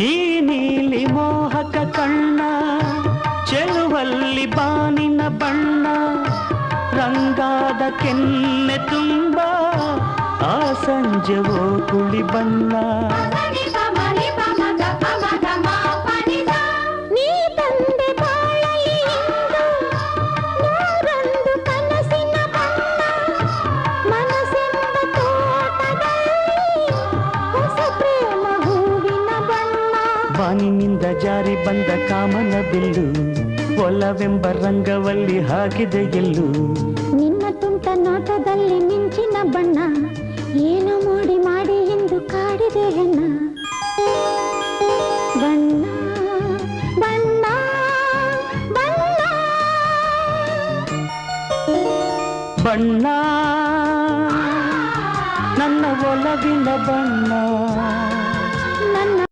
ಈ ನೀಲಿ ಮೋಹಕ ಕಣ್ಣ ಚೆಳುವಲ್ಲಿ ಬಾನಿನ ಬಣ್ಣ ರಂಗಾದ ಕೆನ್ನೆ ತುಂಬ ಆ ಸಂಜೆವೋ ಕುಳಿ ಬಣ್ಣ. ಮಾನಿನಿಂದ ಜಾರಿ ಬಂದ ಕಾಮನ ಬಿಲ್ಲು ಒಲವೆಂಬ ರಂಗವಲ್ಲಿ ಹಾಕಿದೆ ಎಲ್ಲು. ನಿನ್ನ ತುಂಟ ನೋಟದಲ್ಲಿ ಮಿಂಚಿನ ಬಣ್ಣ ಏನು ಮಾಡಿ ಮಾಡಿ ಎಂದು ಕಾಡಿದೆ ಹೆಣ್ಣ. ಬಣ್ಣ ಬಣ್ಣ ಬಣ್ಣ. ಬಣ್ಣ ನನ್ನ ಒಲವಿನ ಬಣ್ಣ.